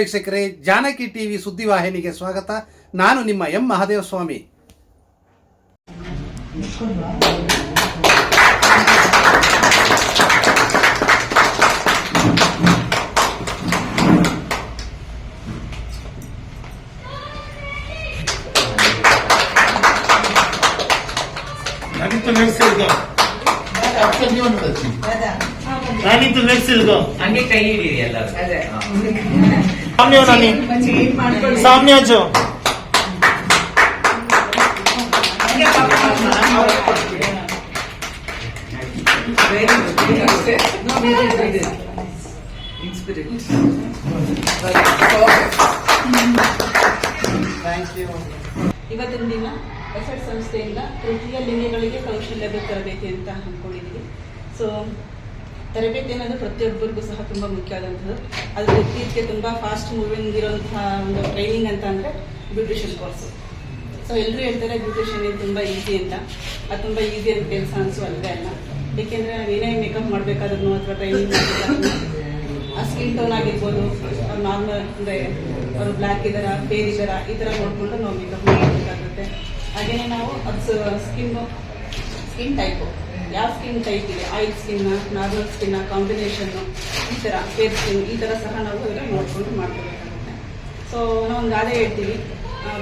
ವೀಕ್ಷಕರೇ ಜಾನಕಿ ಟಿವಿ ಸುದ್ದಿವಾಹಿನಿಗೆ ಸ್ವಾಗತ. ನಾನು ನಿಮ್ಮ ಎಂ ಮಹಾದೇವ ಸ್ವಾಮಿ. ನಾನಿತ್ತು ನಡೆಸಿಲ್ಗೋ ಹಂಗೆ ಕೈ ಹಿಡೀರಿ ಎಲ್ಲರೂ ಸಾಮ್ಯ ನಾನಿ ಸಾಮ್ಯ ಜೋ ಇವತ್ತಿನ ದಿನ ಎಫೆಟ್ ಸಂಸ್ಥೆಯಿಂದ ತೃತೀಯ ಲಿಂಗಗಳಿಗೆ ಕೌಶಲ್ಯ ತರಬೇತಿ ಅಂತ ಅಂದ್ಕೊಂಡಿದ್ದೀವಿ ಸೊ ತರಬೇತಿ ಅನ್ನೋದು ಪ್ರತಿಯೊಬ್ಬರಿಗೂ ಸಹ ತುಂಬ ಮುಖ್ಯವಾದಂಥದ್ದು. ಅದ್ರ ಇತ್ತೀಚೆಗೆ ತುಂಬ ಫಾಸ್ಟ್ ಮೂವಿಂಗ್ ಇರೋಂತಹ ಒಂದು ಟ್ರೈನಿಂಗ್ ಅಂತ ಅಂದರೆ ಬ್ಯೂಟಿಷಿಯನ್ ಕೋರ್ಸು ಸೊ ಎಲ್ಲರೂ ಹೇಳ್ತಾರೆ ಬ್ಯೂಟಿಷಿಯನ್ ಇದು ತುಂಬ ಈಸಿ ಅಂತ. ಅದು ತುಂಬ ಈಸಿ ಅಂತ ಕೆಲಸ ಅನಿಸು ಅಲ್ಲದೆ ಅಲ್ಲ? ಏಕೆಂದರೆ ಏನೇ ಮೇಕಪ್ ಮಾಡಬೇಕಾದ್ರೂ ಅಥವಾ ಟ್ರೈನಿಂಗ್ ಆ ಸ್ಕಿನ್ ಟೋನ್ ಆಗಿರ್ಬೋದು, ಅವ್ರು ನಾರ್ಮಲ್ ಅಂದರೆ ಅವರು ಬ್ಲ್ಯಾಕ್ ಇದರ ಫೇರ್ ಇದರ, ಈ ಥರ ನೋಡಿಕೊಂಡು ನಾವು ಮೇಕಪ್ ಮಾಡಬೇಕಾಗುತ್ತೆ. ಹಾಗೆಯೇ ನಾವು ಅದು ಸ್ಕಿನ್ನು ಸ್ಕಿನ್ ಟೈಪು ಯಾವ ಸ್ಕಿನ್ ಟೈಪ್ ಇದೆ oil skin normal skin combination ಈ ಥರ ಫೇರ್ ಸ್ಕಿನ್ ಈ ಥರ ಸಹ ನಾವು ಎಲ್ಲ ನೋಡ್ಕೊಂಡು ಮಾಡ್ಕೋಬೇಕಾಗುತ್ತೆ ಸೊ ನಾವು ಒಂದು ಗಾದೆ ಹೇಳ್ತೀವಿ.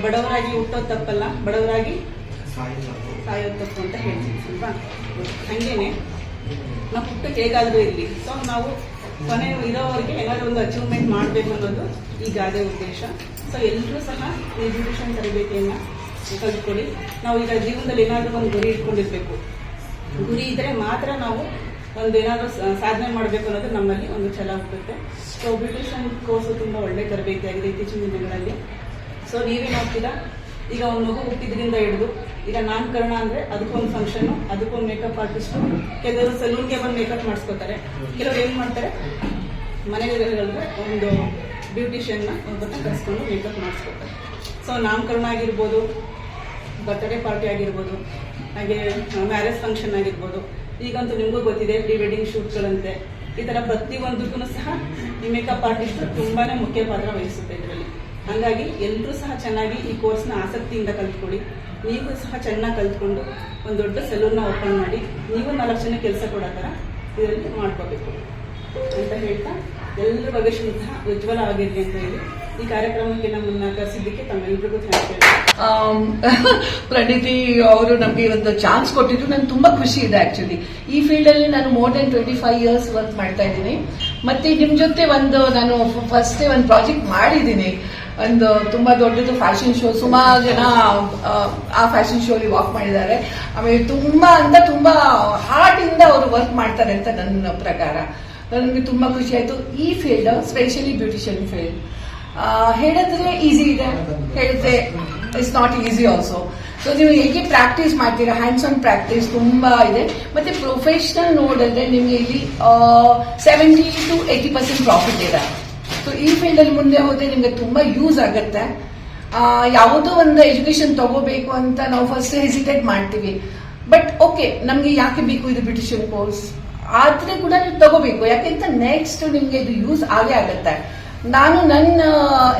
ಬಡವರಾಗಿ ಹುಟ್ಟೋದು ತಪ್ಪಲ್ಲ, ಬಡವರಾಗಿ ಸಾಯೋ ತಪ್ಪು ಅಂತ ಹೇಳ್ತೀವಿ, ಅಲ್ವಾ? ಹಾಗೇನೆ, ನಾವು ಹುಟ್ಟಕ್ಕೆ ಹೇಗಾದರೂ ಇರಲಿ. ಸೊ ನಾವು ಕೊನೆ ಇರೋವರೆಗೆ ಏನಾದರೂ ಒಂದು ಅಚೀವ್ಮೆಂಟ್ ಮಾಡಬೇಕು ಅನ್ನೋದು ಈ ಗಾದೆ ಉದ್ದೇಶ. ಸೊ ಎಲ್ಲರೂ ಸಹ ಎಜುಕೇಷನ್ ತರಬೇತಿಯನ್ನು ಕಲ್ತ್ಕೊಳ್ಳಿ. ನಾವು ಈಗ ಜೀವನದಲ್ಲಿ ಏನಾದರೂ ಒಂದು ಗುರಿ ಇಟ್ಕೊಂಡಿರ್ಬೇಕು. ಗುರಿ ಇದ್ರೆ ಮಾತ್ರ ನಾವು ಒಂದು ಏನಾದರೂ ಸಾಧನೆ ಮಾಡಬೇಕು ಅನ್ನೋದು ನಮ್ಮಲ್ಲಿ ಒಂದು ಛಲ ಹುಟ್ಟುತ್ತೆ. ಸೊ ಬ್ಯೂಟಿಷನ್ ಕೋರ್ಸು ತುಂಬ ಒಳ್ಳೆ ತರಬೇತಿ ಆಗಿದೆ ಇತ್ತೀಚಿನ ದಿನಗಳಲ್ಲಿ. ಸೊ ನೀವೇನು ಈಗ ಒಂದು ಮಗು ಹುಟ್ಟಿದ್ರಿಂದ ಹಿಡಿದು, ಈಗ ನಾಮಕರಣ ಅಂದ್ರೆ ಅದಕ್ಕೊಂದು ಫಂಕ್ಷನ್ ಅದಕ್ಕೊಂದು ಮೇಕಪ್ ಆರ್ಟಿಸ್ಟು ಕೆಲವರು ಸಲೂನ್ಗೆ ಬಂದು ಮೇಕಪ್ ಮಾಡಿಸ್ಕೋತಾರೆ. ಕೆಲವರು ಏನು ಮಾಡ್ತಾರೆ? ಮನೆಗಳಿಗೆ ಒಂದು ಬ್ಯೂಟಿಷಿಯನ್ನ ಒಬ್ಬರನ್ನ ಕರೆಸ್ಕೊಂಡು ಮೇಕಪ್ ಮಾಡಿಸ್ಕೋತಾರೆ. ಸೊ ನಾಮಕರಣ ಆಗಿರ್ಬೋದು ಬರ್ತ್ಡೇ ಪಾರ್ಟಿ ಆಗಿರ್ಬೋದು ಹಾಗೆ ಮ್ಯಾರೇಜ್ ಫಂಕ್ಷನ್ ಆಗಿರ್ಬೋದು. ಈಗಂತೂ ನಿಮಗೂ ಗೊತ್ತಿದೆ ಪ್ರೀ ವೆಡ್ಡಿಂಗ್ ಶೂಟ್ಗಳಂತೆ ಈ ಥರ ಪ್ರತಿಯೊಂದಕ್ಕೂ ಸಹ ಈ ಮೇಕಪ್ ಆರ್ಟಿಸ್ಟ್ ತುಂಬಾನೇ ಮುಖ್ಯ ಪಾತ್ರ ವಹಿಸುತ್ತೆ ಇದರಲ್ಲಿ. ಹಾಗಾಗಿ ಎಲ್ಲರೂ ಸಹ ಚೆನ್ನಾಗಿ ಈ ಕೋರ್ಸ್ನ ಆಸಕ್ತಿಯಿಂದ ಕಲ್ತ್ಕೊಳ್ಳಿ. ನೀವು ಸಹ ಚೆನ್ನಾಗಿ ಕಲ್ತ್ಕೊಂಡು ಒಂದು ದೊಡ್ಡ ಸೆಲೂನ್ನ ಓಪನ್ ಮಾಡಿ ನೀವು ನಾಲ್ಕು ಜನ ಕೆಲಸ ಕೊಡೋ ಥರ ಇದರಲ್ಲಿ ಮಾಡ್ಕೋಬೇಕು. ಅಂತ ಹೇಳ್ತಾ ಎಲ್ಲರ ಬಗ್ಗೆ ಸಹ ಉಜ್ವಲ ಆಗಿರಲಿ ಅಂತ ಹೇಳಿ ಈ ಕಾರ್ಯಕ್ರಮಕ್ಕೆ ನಮ್ಮನ್ನು ಕರೆಸಿದ್ದಕ್ಕೆ ತಮ್ಮೆಲ್ಲರಿಗೂ ಥ್ಯಾಂಕ್ಸ್ ಹೇಳಿ ಆಮ್, ಪ್ರಣೀತಿ ಅವರು ನಮಗೆ ಒಂದು ಚಾನ್ಸ್ ಕೊಟ್ಟಿದ್ರು. ನಂಗೆ ತುಂಬಾ ಖುಷಿ ಇದೆ ಆಕ್ಚುಲಿ ಈ ಫೀಲ್ಡ್ ಅಲ್ಲಿ ನಾನು more than twenty five years work ಮಾಡ್ತಾ ಇದ್ದೀನಿ. ಮತ್ತೆ ನಿಮ್ ಜೊತೆ ಒಂದು ನಾನು ಫಸ್ಟ್ ಒಂದು ಪ್ರಾಜೆಕ್ಟ್ ಮಾಡಿದ್ದೀನಿ. ಒಂದು ತುಂಬಾ ದೊಡ್ಡದು ಫ್ಯಾಷನ್ ಶೋ ಸುಮಾರು ಜನ ಆ, ಫ್ಯಾಷನ್ ಶೋ ಅಲ್ಲಿ ವಾಕ್ ಮಾಡಿದ್ದಾರೆ. ಆಮೇಲೆ ತುಂಬಾ ಅಂತ ತುಂಬಾ ಹಾರ್ಟ್ ಇಂದ ಅವರು ವರ್ಕ್ ಮಾಡ್ತಾರೆ ಅಂತ ನನ್ನ ಪ್ರಕಾರ. ನನಗೆ ತುಂಬಾ ಖುಷಿ ಆಯ್ತು. ಈ ಫೀಲ್ಡ್ ಸ್ಪೆಷಲಿ ಬ್ಯೂಟಿಷಿಯನ್ ಫೀಲ್ಡ್ ಹೇಳಿದ್ರೆ ಈಸಿ ಇದೆ. ಹೇಳಿದ್ರೆ it's not easy also so ನೀವು ಹೇಗೆ ಪ್ರಾಕ್ಟೀಸ್ ಮಾಡ್ತೀರಾ? ಹ್ಯಾಂಡ್ಸ್ ಆನ್ ಪ್ರಾಕ್ಟೀಸ್ ತುಂಬಾ ಇದೆ. ಮತ್ತೆ ಪ್ರೊಫೆಷನಲ್ ನೋಡಿದ್ರೆ ನಿಮ್ಗೆ ಇಲ್ಲಿ seventy to eighty percent profit ಇದೆ. ಸೊ ಈ ಫೀಲ್ಡ್ ಅಲ್ಲಿ ಮುಂದೆ ಹೋದ್ರೆ ನಿಮ್ಗೆ ತುಂಬಾ ಯೂಸ್ ಆಗುತ್ತೆ. ಯಾವುದೋ ಒಂದು ಎಜುಕೇಶನ್ ತಗೋಬೇಕು ಅಂತ ನಾವು ಫಸ್ಟ್ ಹೆಸಿಟೇಟ್ ಮಾಡ್ತೀವಿ. ಬಟ್ ಓಕೆ ನಮ್ಗೆ ಯಾಕೆ ಬೇಕು ಇದು ಬ್ರಿಟಿಷನ್ ಕೋರ್ಸ್ ಆದ್ರೆ ಕೂಡ ನೀವು ತಗೋಬೇಕು. ಯಾಕೆಂತ ನೆಕ್ಸ್ಟ್ ನಿಮ್ಗೆ ಇದು ಯೂಸ್ ಆಗೇ ಆಗುತ್ತೆ. ನಾನು ನನ್ನ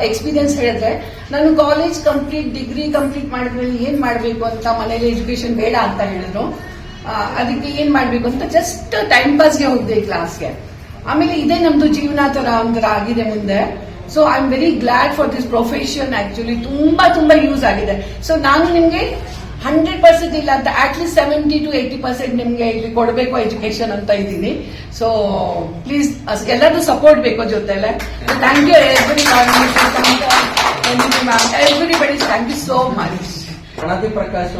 ಎಕ್ಸ್ಪೀರಿಯನ್ಸ್ ಹೇಳಿದ್ರೆ, ನಾನು ಕಾಲೇಜ್ ಕಂಪ್ಲೀಟ್ ಡಿಗ್ರಿ ಕಂಪ್ಲೀಟ್ ಮಾಡಿದ್ಮೇಲೆ ಏನ್ ಮಾಡ್ಬೇಕು ಅಂತ ಮನೇಲಿ ಎಜುಕೇಶನ್ ಬೇಡ ಅಂತ ಹೇಳಿದ್ರು. ಅದಕ್ಕೆ ಏನ್ ಮಾಡ್ಬೇಕು ಅಂತ ಜಸ್ಟ್ ಟೈಮ್ ಪಾಸ್ಗೆ ಹೋಗಿದೆ ಕ್ಲಾಸ್ಗೆ ಆಮೇಲೆ ಇದೇ ನಮ್ದು ಜೀವನ ತರ ಒಂಥರ ಆಗಿದೆ ಮುಂದೆ. So I am very glad for this profession actually ತುಂಬಾ ತುಂಬಾ ಯೂಸ್ ಆಗಿದೆ. ಸೊ ನಾನು ನಿಮ್ಗೆ ಹಂಡ್ರೆಡ್ ಪರ್ಸೆಂಟ್ ಇಲ್ಲ ಅಂತ at least seventy to eighty percent ನಿಮ್ಗೆ ಇಲ್ಲಿ ಕೊಡಬೇಕು ಎಜುಕೇಶನ್ ಅಂತ ಇದ್ದೀನಿ. ಸೊ ಪ್ಲೀಸ್ ಎಲ್ಲರೂ ಸಪೋರ್ಟ್ ಬೇಕು ಜೊತೆಲೆ thank you every everybody thank you so much Pranathi Prakash,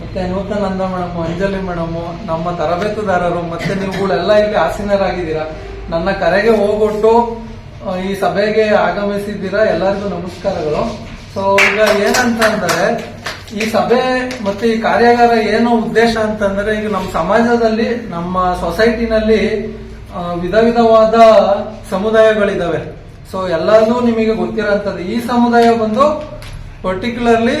ಮತ್ತೆ ನೂತನ್ ಅಂದ ಮೇಡಮ್ ಅಂಜಲಿ ಮೇಡಮ್, ನಮ್ಮ ತರಬೇತುದಾರರು, ಮತ್ತೆ ನೀವುಗಳೆಲ್ಲ ಇಲ್ಲಿ ಆಸೀನರಾಗಿದ್ದೀರಾ? ನನ್ನ ಕರೆಗೆ ಹೋಗೊಟ್ಟು ಈ ಸಭೆಗೆ ಆಗಮಿಸಿದ್ದೀರಾ? ಎಲ್ಲರಿಗೂ ನಮಸ್ಕಾರಗಳು. ಸೊ ಈಗ ಏನಂತ ಅಂದ್ರೆ ಈ ಸಭೆ ಮತ್ತೆ ಈ ಕಾರ್ಯಾಗಾರ ಏನು ಉದ್ದೇಶ ಅಂತಂದ್ರೆ ಈಗ ನಮ್ಮ ಸಮಾಜದಲ್ಲಿ, ನಮ್ಮ ಸೊಸೈಟಿನಲ್ಲಿ ವಿಧ ವಿಧವಾದ ಸಮುದಾಯಗಳಿದಾವೆ. ಸೊ ಎಲ್ಲದೂ ನಿಮಗೆ ಗೊತ್ತಿರೋಂಥದ್ದು. ಈ ಸಮುದಾಯ ಬಂದು ಪರ್ಟಿಕ್ಯುಲರ್ಲಿ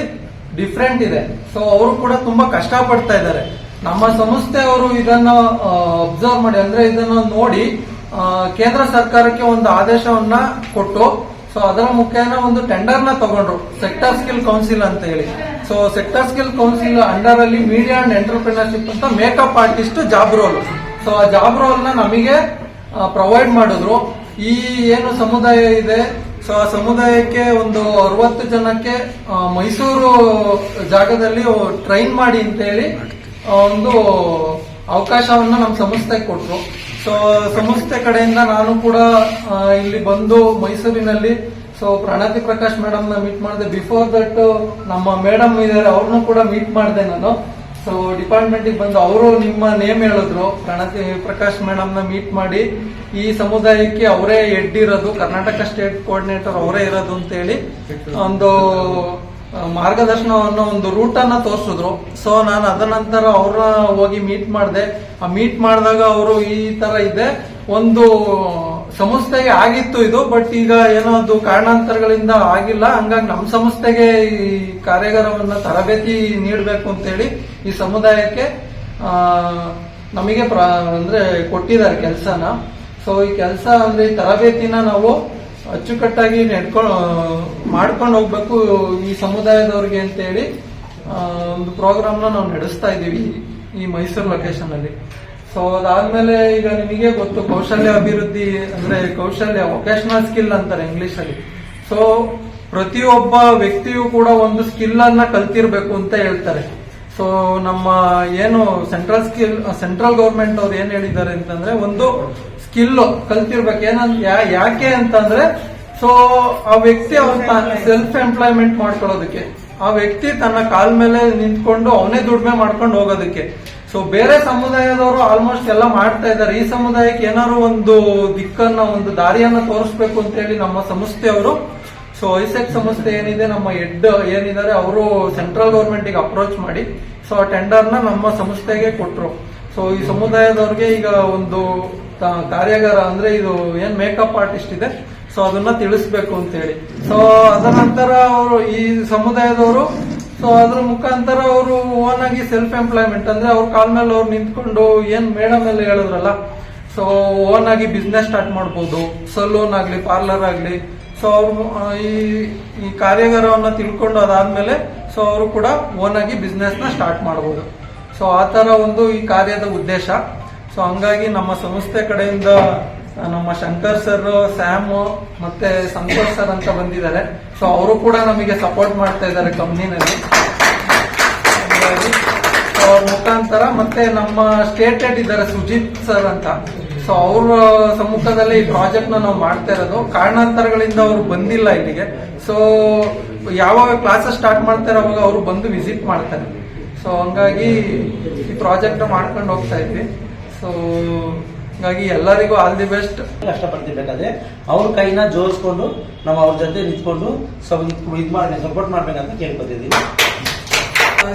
ಡಿಫ್ರೆಂಟ್ ಇದೆ. ಸೊ ಅವರು ಕೂಡ ತುಂಬಾ ಕಷ್ಟ ಪಡ್ತಾ ಇದ್ದಾರೆ. ನಮ್ಮ ಸಂಸ್ಥೆಯವರು ಇದನ್ನ ಅಬ್ಸರ್ವ್ ಮಾಡಿ, ಅಂದ್ರೆ ಇದನ್ನ ನೋಡಿ ಕೇಂದ್ರ ಸರ್ಕಾರಕ್ಕೆ ಒಂದು ಆದೇಶವನ್ನ ಕೊಟ್ಟು ಸೊ ಅದರ ಮುಖೇನ ಒಂದು ಟೆಂಡರ್ನ ತಗೊಂಡ್ರು. ಸೆಕ್ಟರ್ ಸ್ಕಿಲ್ ಕೌನ್ಸಿಲ್ ಅಂತ ಹೇಳಿ. So sector skill council under ಅಲ್ಲಿ ಮೀಡಿಯಾ ಅಂಡ್ ಎಂಟರ್ಪ್ರಿನರ್ಶಿಪ್ ಅಂತ makeup artist job role so ಆ ಜಾಬ್ ರೋಲ್ನ ನಮಗೆ ಪ್ರೊವೈಡ್ ಮಾಡಿದ್ರು. ಈ ಏನು ಸಮುದಾಯ ಇದೆ? ಸೊ ಆ ಸಮುದಾಯಕ್ಕೆ ಒಂದು ಅರವತ್ತು ಜನಕ್ಕೆ ಮೈಸೂರು ಜಾಗದಲ್ಲಿ ಟ್ರೈನ್ ಮಾಡಿ ಅಂತ ಹೇಳಿ ಒಂದು ಅವಕಾಶವನ್ನ ನಮ್ಮ ಸಂಸ್ಥೆಗೆ ಕೊಟ್ರು. ಸೊ ಸಂಸ್ಥೆ ಕಡೆಯಿಂದ ನಾನು ಕೂಡ ಇಲ್ಲಿ ಬಂದು ಮೈಸೂರಿನಲ್ಲಿ ಸೊ ಪ್ರಣತಿ ಪ್ರಕಾಶ್ ಮೇಡಮ್ನ ಮೀಟ್ ಮಾಡಿದೆ. ಬಿಫೋರ್ ದಟ್ ನಮ್ಮ ಮೇಡಮ್ ಇದಾರೆ ಅವ್ರನ್ನೂ ಕೂಡ ಮೀಟ್ ಮಾಡಿದೆ ನಾನು. ಸೊ ಡಿಪಾರ್ಟ್ಮೆಂಟ್ ಬಂದು ಅವರು ನಿಮ್ಮ ನೇಮ್ ಹೇಳಿದ್ರು. ಪ್ರಣತಿ ಪ್ರಕಾಶ್ ಮೇಡಮ್ನ ಮೀಟ್ ಮಾಡಿ. ಈ ಸಮುದಾಯಕ್ಕೆ ಅವರೇ ಹೆಡ್ ಇರೋದು, ಕರ್ನಾಟಕ ಸ್ಟೇಟ್ ಕೋಆರ್ಡಿನೇಟರ್ ಅವರೇ ಇರೋದು ಅಂತ ಹೇಳಿ ಒಂದು ಮಾರ್ಗದರ್ಶನವನ್ನು ಒಂದು ರೂಟ್ ಅನ್ನ ತೋರಿಸಿದ್ರು. ಸೊ ನಾನು ಅದ ನಂತರ ಅವ್ರನ್ನ ಹೋಗಿ ಮೀಟ್ ಮಾಡಿದೆ. ಆ ಮೀಟ್ ಮಾಡಿದಾಗ ಅವರು ಈ ತರ ಇದೆ. ಒಂದು ಸಂಸ್ಥೆಗೆ ಆಗಿತ್ತು ಇದು ಬಟ್ ಈಗ ಏನೋ ಅದು ಕಾರಣಾಂತರಗಳಿಂದ ಆಗಿಲ್ಲ. ಹಂಗಾಗಿ ನಮ್ಮ ಸಂಸ್ಥೆಗೆ ಈ ಕಾರ್ಯಾಗಾರವನ್ನ ತರಬೇತಿ ನೀಡಬೇಕು ಅಂತೇಳಿ ಈ ಸಮುದಾಯಕ್ಕೆ ನಮಗೆ ಅಂದ್ರೆ ಕೊಟ್ಟಿದ್ದಾರೆ ಕೆಲಸನ. ಸೊ ಈ ಕೆಲಸ ಅಂದ್ರೆ ಈ ತರಬೇತಿನ ನಾವು ಅಚ್ಚುಕಟ್ಟಾಗಿ ನೆಡ್ಕೊಂಡು ಮಾಡ್ಕೊಂಡು ಹೋಗ್ಬೇಕು ಈ ಸಮುದಾಯದವ್ರಿಗೆ ಅಂತೇಳಿ ಒಂದು ಪ್ರೋಗ್ರಾಮ್ನ ನಾವು ನಡೆಸ್ತಾ ಇದ್ದೀವಿ ಈ ಮೈಸೂರು ಲೊಕೇಶನ್ ಅಲ್ಲಿ. ಸೊ ಅದಾದ್ಮೇಲೆ ಈಗ ನಿಮಗೆ ಗೊತ್ತು, ಕೌಶಲ್ಯ ಅಭಿವೃದ್ಧಿ ಅಂದ್ರೆ ಕೌಶಲ್ಯ ವೊಕೇಶನಲ್ ಸ್ಕಿಲ್ ಅಂತಾರೆ ಇಂಗ್ಲಿಷ್ ಅಲ್ಲಿ ಸೊ ಪ್ರತಿಯೊಬ್ಬ ವ್ಯಕ್ತಿಯು ಕೂಡ ಒಂದು ಸ್ಕಿಲ್ ಅನ್ನ ಕಲ್ತಿರ್ಬೇಕು ಅಂತ ಹೇಳ್ತಾರೆ. ಸೊ ನಮ್ಮ ಏನು ಸೆಂಟ್ರಲ್ ಸ್ಕಿಲ್ ಸೆಂಟ್ರಲ್ ಗೌರ್ಮೆಂಟ್ ಅವ್ರು ಏನ್ ಹೇಳಿದ್ದಾರೆ ಅಂತಂದ್ರೆ ಒಂದು ಸ್ಕಿಲ್ ಕಲ್ತಿರ್ಬೇಕು. ಏನಂತ ಯಾಕೆ ಅಂತಂದ್ರೆ ಸೊ ಆ ವ್ಯಕ್ತಿ ಅವ್ರ ಸೆಲ್ಫ್ ಎಂಪ್ಲಾಯ್ಮೆಂಟ್ ಮಾಡ್ಕೊಳ್ಳೋದಕ್ಕೆ. ಆ ವ್ಯಕ್ತಿ ತನ್ನ ಕಾಲ್ ಮೇಲೆ ನಿಂತ್ಕೊಂಡು ಅವನೇ ದುಡಿಮೆ ಮಾಡ್ಕೊಂಡು ಹೋಗೋದಕ್ಕೆ. ಸೊ ಬೇರೆ ಸಮುದಾಯದವರು ಆಲ್ಮೋಸ್ಟ್ ಎಲ್ಲ ಮಾಡ್ತಾ ಇದ್ದಾರೆ. ಈ ಸಮುದಾಯಕ್ಕೆ ಏನಾದ್ರು ಒಂದು ದಿಕ್ಕನ್ನ, ಒಂದು ದಾರಿಯನ್ನ ತೋರಿಸ್ಬೇಕು ಅಂತ ಹೇಳಿ ನಮ್ಮ ಸಂಸ್ಥೆಯವರು ಸೊ ಐಸೆಕ್ ಸಂಸ್ಥೆ ಏನಿದೆ, ನಮ್ಮ ಹೆಡ್ ಏನಿದ್ದಾರೆ, ಅವರು ಸೆಂಟ್ರಲ್ ಗೌರ್ಮೆಂಟಿಗೆ ಅಪ್ರೋಚ್ ಮಾಡಿ ಸೊ ಆ ಟೆಂಡರ್ನ ನಮ್ಮ ಸಂಸ್ಥೆಗೆ ಕೊಟ್ಟರು ಸೊ ಈ ಸಮುದಾಯದವ್ರಿಗೆ ಈಗ ಒಂದು ಕಾರ್ಯಾಗಾರ ಅಂದ್ರೆ ಇದು ಏನ್ ಮೇಕಪ್ ಆರ್ಟಿಸ್ಟ್ ಇದೆ. ಸೊ ಅದನ್ನ ತಿಳಿಸ್ಬೇಕು ಅಂತ ಹೇಳಿ ಸೊ ಅದರ ನಂತರ ಅವರು ಈ ಸಮುದಾಯದವರು ಸೊ ಅದ್ರ ಮುಖಾಂತರ ಅವರು ಓನ್ ಆಗಿ ಸೆಲ್ಫ್ ಎಂಪ್ಲಾಯ್ಮೆಂಟ್ ಅಂದ್ರೆ ಅವ್ರ ಕಾಲ್ ಮೇಲೆ ಅವ್ರು ನಿಂತ್ಕೊಂಡು ಏನ್ ಮೇಡಮ್ ಎಲ್ಲ ಹೇಳಿದ್ರಲ್ಲ ಸೊ ಓನ್ ಆಗಿ ಬಿಸ್ನೆಸ್ ಸ್ಟಾರ್ಟ್ ಮಾಡ್ಬೋದು. ಸಲೂನ್ ಆಗ್ಲಿ ಪಾರ್ಲರ್ ಆಗ್ಲಿ ಸೊ ಅವ್ರು ಈ ಈ ಕಾರ್ಯಾಗಾರವನ್ನ ತಿಳ್ಕೊಂಡು ಅದಾದ್ಮೇಲೆ ಸೊ ಅವರು ಕೂಡ ಓನ್ ಆಗಿ ಬಿಸ್ನೆಸ್ನ ಸ್ಟಾರ್ಟ್ ಮಾಡಬಹುದು ಸೊ ಆ ತರ ಒಂದು ಈ ಕಾರ್ಯದ ಉದ್ದೇಶ. ಸೊ ಹಂಗಾಗಿ ನಮ್ಮ ಸಂಸ್ಥೆ ಕಡೆಯಿಂದ ನಮ್ಮ ಶಂಕರ್ ಸರ್ ಸ್ಯಾಮ್ ಮತ್ತೆ ಸಂತೋಷ್ ಸರ್ ಅಂತ ಬಂದಿದ್ದಾರೆ. ಸೊ ಅವರು ಕೂಡ ನಮಗೆ ಸಪೋರ್ಟ್ ಮಾಡ್ತಾ ಇದ್ದಾರೆ ಕಂಪ್ನಿನಲ್ಲಿ ಅವ್ರ ಮುಖಾಂತರ ಮತ್ತೆ ನಮ್ಮ ಸ್ಟೇಟ್ ಹೆಡ್ ಇದ್ದಾರೆ ಸುಜಿತ್ ಸರ್ ಅಂತ. ಸೊ ಅವ್ರ ಸಮ್ಮುಖದಲ್ಲಿ ಈ ಪ್ರಾಜೆಕ್ಟ್ ನಾವು ಮಾಡ್ತಾ ಇರೋದು. ಕಾರಣಾಂತರಗಳಿಂದ ಅವರು ಬಂದಿಲ್ಲ ಇಲ್ಲಿಗೆ. ಸೊ ಯಾವಾಗ ಕ್ಲಾಸಸ್ ಸ್ಟಾರ್ಟ್ ಮಾಡ್ತಾರೆ ಅವಾಗ ಅವರು ಬಂದು ವಿಸಿಟ್ ಮಾಡ್ತಾರೆ. ಸೊ ಹಂಗಾಗಿ ಈ ಪ್ರಾಜೆಕ್ಟ್ ಮಾಡ್ಕೊಂಡು ಹೋಗ್ತಾ ಇದ್ವಿ. ಸೊ ಹಾಗಾಗಿ ಎಲ್ಲರಿಗೂ ಆಲ್ ದಿ ಬೆಸ್ಟ್ ಕಷ್ಟಪಡ್ತಿರ್ಬೇಕಾದ್ರೆ ಅವ್ರ ಕೈನ ಜೋಡಿಸ್ಕೊಂಡು ನಾವು ಅವ್ರ ಜೊತೆ ನಿಂತ್ಕೊಂಡು ಸ್ವಲ್ಪ ಇದು ಮಾಡಿ ಸಪೋರ್ಟ್ ಮಾಡ್ಬೇಕಂತ ಕೇಳ್ಕೊತಿದ್ದೀವಿ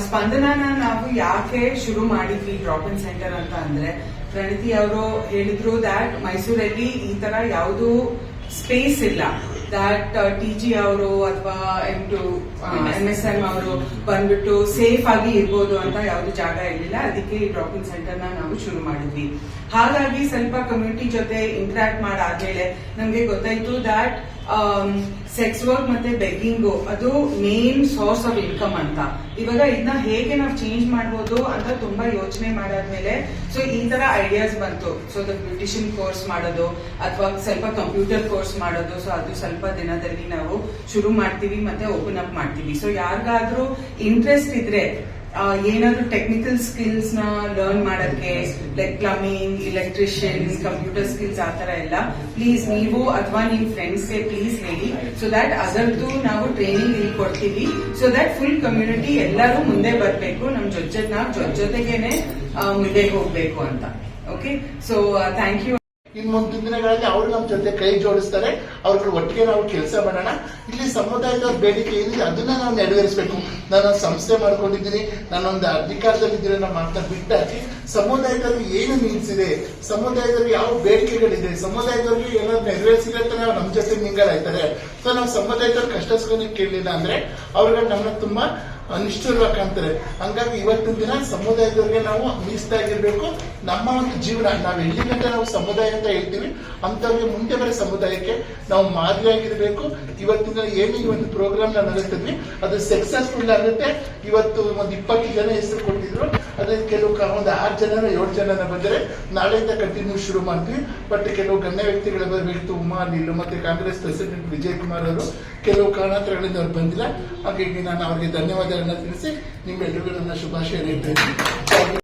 ಸ್ಪಂದನನ ನಾವು ಯಾಕೆ ಶುರು ಮಾಡಿದ್ವಿ ಡ್ರಾಪ್ ಇನ್ ಸೆಂಟರ್ ಅಂತ ಅಂದ್ರೆ ಪ್ರಣಿತಿ ಅವರು ಹೇಳಿದ್ರು ದ್ಯಾಟ್ ಮೈಸೂರಲ್ಲಿ ಈ ತರ ಯಾವುದು ಸ್ಪೇಸ್ ಇಲ್ಲ. ದ್ಯಾಟ್ ಟಿ ಜಿ ಅವರು ಅಥವಾ M to M S M ಅವರು ಬಂದ್ಬಿಟ್ಟು ಸೇಫ್ ಆಗಿ ಇರ್ಬೋದು ಅಂತ ಯಾವ್ದು ಜಾಗ ಇರಲಿಲ್ಲ. ಅದಕ್ಕೆ ಈ ಡ್ರಾಪ್ ಇನ್ ಸೆಂಟರ್ನ ನಾವು ಶುರು ಮಾಡಿದ್ವಿ. ಹಾಗಾಗಿ ಸ್ವಲ್ಪ ಕಮ್ಯುನಿಟಿ ಜೊತೆ ಇಂಟ್ರಾಕ್ಟ್ ಮಾಡಾದ್ಮೇಲೆ ನಮ್ಗೆ ಗೊತ್ತಾಯ್ತು ದ್ಯಾಟ್ ಸೆಕ್ಸ್ ವರ್ಕ್ ಮತ್ತೆ ಬೆಗ್ಗಿಂಗು ಅದು ಮೇನ್ ಸೋರ್ಸ್ ಆಫ್ ಇನ್ಕಮ್ ಅಂತ. ಇವಾಗ ಇದನ್ನ ಹೇಗೆ ನಾವು ಚೇಂಜ್ ಮಾಡ್ಬೋದು ಅಂತ ತುಂಬಾ ಯೋಚನೆ ಮಾಡಾದ್ಮೇಲೆ ಸೊ ಈ ತರ ಐಡಿಯಾಸ್ ಬಂತು. ಸೊ ಬ್ಯೂಟಿಷಿಯನ್ ಕೋರ್ಸ್ ಮಾಡೋದು, ಅಥವಾ ಸ್ವಲ್ಪ ಕಂಪ್ಯೂಟರ್ ಕೋರ್ಸ್ ಮಾಡೋದು ಸೊ ಅದು ಸ್ವಲ್ಪ ದಿನದಲ್ಲಿ ನಾವು ಶುರು ಮಾಡ್ತೀವಿ ಮತ್ತೆ ಓಪನ್ ಅಪ್ ಮಾಡ್ತೀವಿ. ಸೊ ಯಾರಿಗಾದ್ರೂ ಇಂಟ್ರೆಸ್ಟ್ ಇದ್ರೆ ಏನಾದ್ರು ಟೆಕ್ನಿಕಲ್ ಸ್ಕಿಲ್ಸ್ನ ಲರ್ನ್ ಮಾಡಕ್ಕೆ like plumbing electrician computer skills ಆ ತರ ಎಲ್ಲ ಪ್ಲೀಸ್ ನೀವು ಅಥವಾ ನಿಮ್ ಫ್ರೆಂಡ್ಸ್ಗೆ ಪ್ಲೀಸ್ ಹೇಳಿ. ಸೊ ದಟ್ ಅದರದ್ದು ನಾವು ಟ್ರೈನಿಂಗ್ ಇಲ್ಲಿ ಕೊಡ್ತೀವಿ. ಸೊ ದಟ್ ಫುಲ್ ಕಮ್ಯುನಿಟಿ ಎಲ್ಲರೂ ಮುಂದೆ ಬರಬೇಕು. ನಮ್ ಜೊತೆ ನಾವು ಜೊತೆ ಜೊತೆಗೇನೆ ಮುಂದೆ ಹೋಗ್ಬೇಕು ಅಂತ. Okay so thank you in ಮುಂದಿನ ದಿನಗಳಲ್ಲಿ ಅವರು ನಮ್ಮ ಜೊತೆ ಕೈ ಜೋಡಿಸ್ತಾರೆ, ಅವ್ರ ಒಟ್ಟಿಗೆ ನಾವು ಕೆಲಸ ಮಾಡೋಣ. ಇಲ್ಲಿ ಸಮುದಾಯದ ಬೇಡಿಕೆ ಏನಿದೆ ಅದನ್ನ ನಾವು ನೆರವೇರಿಸಬೇಕು. ನಾನು ಸಂಸ್ಥೆ ಮಾಡ್ಕೊಂಡಿದ್ದೀನಿ ನಾನೊಂದು ಅಧಿಕಾರದಲ್ಲಿದ್ದೀನಿ ನಮ್ಮ ಅಂತ ಬಿಟ್ಟಾಕಿ ಸಮುದಾಯದಲ್ಲಿ ಏನು ನಿಲ್ಸಿದೆ ಸಮುದಾಯದಲ್ಲಿ ಯಾವ ಬೇಡಿಕೆಗಳಿದೆ, ಸಮುದಾಯದವ್ರಿಗೆ ಏನಾದ್ರು ನೆರವೇರಿಸಿದ್ರೆ ಅಂತ ನಾವು ನಮ್ಮ ಜೊತೆ ನಿಂಗಳಾಯ್ತಾರೆ ಸೊ ನಾವು ಸಮುದಾಯದವ್ರು ಕಷ್ಟ ಕೇಳಲಿಲ್ಲ ಅಂದ್ರೆ ಅವ್ರಿಗೆ ನಮ್ಮನ್ನ ತುಂಬಾ ಅನಿಷ್ಠುರವಾಗಿ ಕಾಣ್ತಾರೆ ಹಂಗಾಗಿ ಇವತ್ತಿನ ದಿನ ಸಮುದಾಯದವ್ರಿಗೆ ನಾವು ಮೀಸಲಾಗಿರ್ಬೇಕು ನಮ್ಮ ಒಂದು ಜೀವನ, ನಾವು ಎಲ್ಲಿ ನಾವು ಸಮುದಾಯ ಅಂತ ಹೇಳ್ತೀವಿ. ಅಂತವ್ರಿಗೆ ಮುಂದೆ ಬರೋ ಸಮುದಾಯಕ್ಕೆ ನಾವು ಮಾದರಿಯಾಗಿರಬೇಕು. ಇವತ್ತಿನ ಏನು ಈ ಒಂದು ಪ್ರೋಗ್ರಾಮ್ ನಡೆಸ್ತಿದ್ವಿ ಅದು ಸಕ್ಸಸ್ಫುಲ್ ಆಗುತ್ತೆ. ಇವತ್ತು ಒಂದು ಇಪ್ಪತ್ತು ಜನ ಹೆಸರು ಕೊಟ್ಟಿದ್ರು. ಅದ್ರಲ್ಲಿ ಕೆಲವು ಒಂದು ಆರು ಜನ ಏಳು ಜನ ಬಂದರೆ ನಾಳೆಯಿಂದ ಕಂಟಿನ್ಯೂ ಶುರು ಮಾಡ್ತೀವಿ. ಬಟ್ ಕೆಲವು ಗಣ್ಯ ವ್ಯಕ್ತಿಗಳ ಬರಬೇಕಿತ್ತು ಉಮಾ ನೀಲು ಮತ್ತೆ ಕಾಂಗ್ರೆಸ್ ಪ್ರೆಸಿಡೆಂಟ್ ವಿಜಯ್ ಕುಮಾರ್ ಅವರು, ಕೆಲವು ಕಾರಣಾಂತರಗಳಿಂದ ಅವ್ರು ಬಂದಿಲ್ಲ. ಹಾಗಾಗಿ ನಾನು ಅವರಿಗೆ ಧನ್ಯವಾದಗಳನ್ನ ತಿಳಿಸಿ ನಿಮ್ಮೆಲ್ಲರಿಗೂ ನನ್ನ ಶುಭಾಶಯ ನೀಡ್ತಾ ಇದ್ದೀನಿ